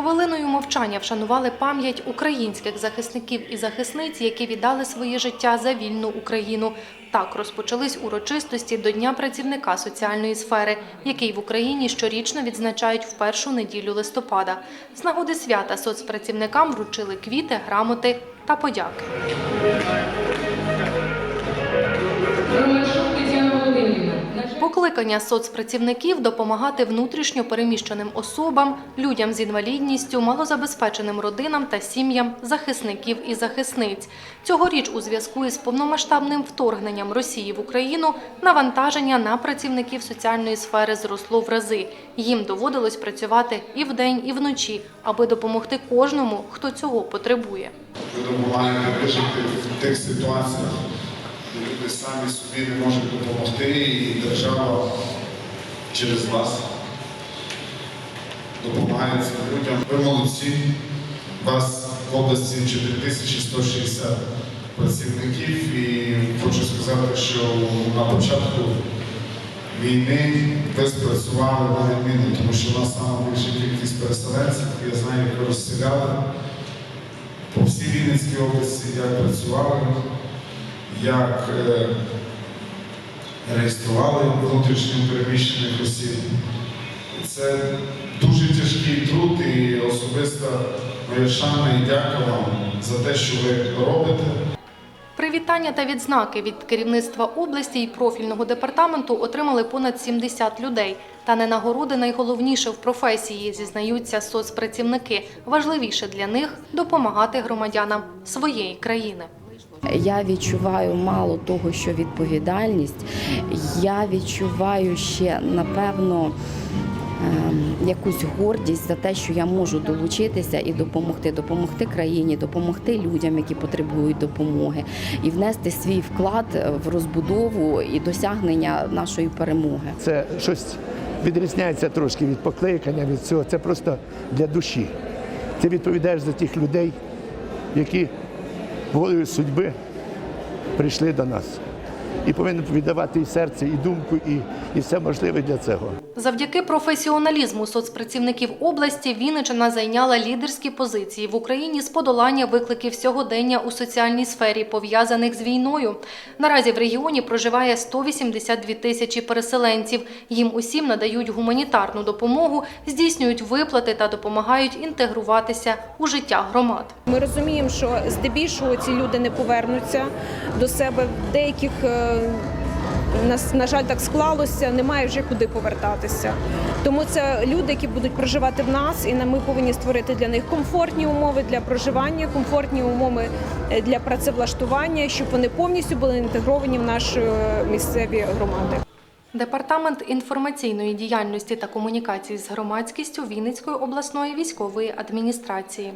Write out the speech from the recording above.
Хвилиною мовчання вшанували пам'ять українських захисників і захисниць, які віддали своє життя за вільну Україну. Так розпочались урочистості до Дня працівника соціальної сфери, який в Україні щорічно відзначають в першу неділю листопада. З нагоди свята соцпрацівникам вручили квіти, грамоти та подяки. Покликання соцпрацівників допомагати внутрішньо переміщеним особам, людям з інвалідністю, малозабезпеченим родинам та сім'ям захисників і захисниць. Цьогоріч у зв'язку із повномасштабним вторгненням Росії в Україну навантаження на працівників соціальної сфери зросло в рази. Їм доводилось працювати і вдень, і вночі, аби допомогти кожному, хто цього потребує. Ви допомагаєте вижити в тих ситуаціях, самі собі не можуть допомогти, і держава через вас допомагає цим людям. Ви молодці. Вас в області 4160 працівників, і хочу сказати, що на початку війни ви спрацювали на відміну, тому що у нас найбільша кількість переселенців, я знаю, як ви розселяли по всій Вінницькій області, як працювали, як е, реєстрували внутрішньо переміщених осіб. Це дуже тяжкий труд і особиста моя шана і дяка вам за те, що ви робите. Привітання та відзнаки від керівництва області і профільного департаменту отримали понад 70 людей. Та не нагороди найголовніше в професії, зізнаються соцпрацівники. Важливіше для них допомагати громадянам своєї країни. Я відчуваю мало того, що відповідальність. Я відчуваю ще напевно ем, якусь гордість за те, що я можу долучитися і допомогти, допомогти країні, допомогти людям, які потребують допомоги, і внести свій вклад в розбудову і досягнення нашої перемоги. Це щось відрізняється трошки від покликання, від цього. Це просто для душі. Ти відповідаєш за тих людей, які волею судьби прийшли до нас. І повинен віддавати і серце, і думку, і, і все можливе для цього. Завдяки професіоналізму соцпрацівників області Вінниччина зайняла лідерські позиції в Україні з подолання викликів сьогодення у соціальній сфері, пов'язаних з війною. Наразі в регіоні проживає 182 тисячі переселенців. Їм усім надають гуманітарну допомогу, здійснюють виплати та допомагають інтегруватися у життя громад. Ми розуміємо, що здебільшого ці люди не повернуться до себе. В деяких е, нас, на жаль, так склалося, немає вже куди повертатися. Тому це люди, які будуть проживати в нас, і ми повинні створити для них комфортні умови для проживання, комфортні умови е, для працевлаштування, щоб вони повністю були інтегровані в наші е, місцеві громади. Департамент інформаційної діяльності та комунікації з громадськістю Вінницької обласної військової адміністрації.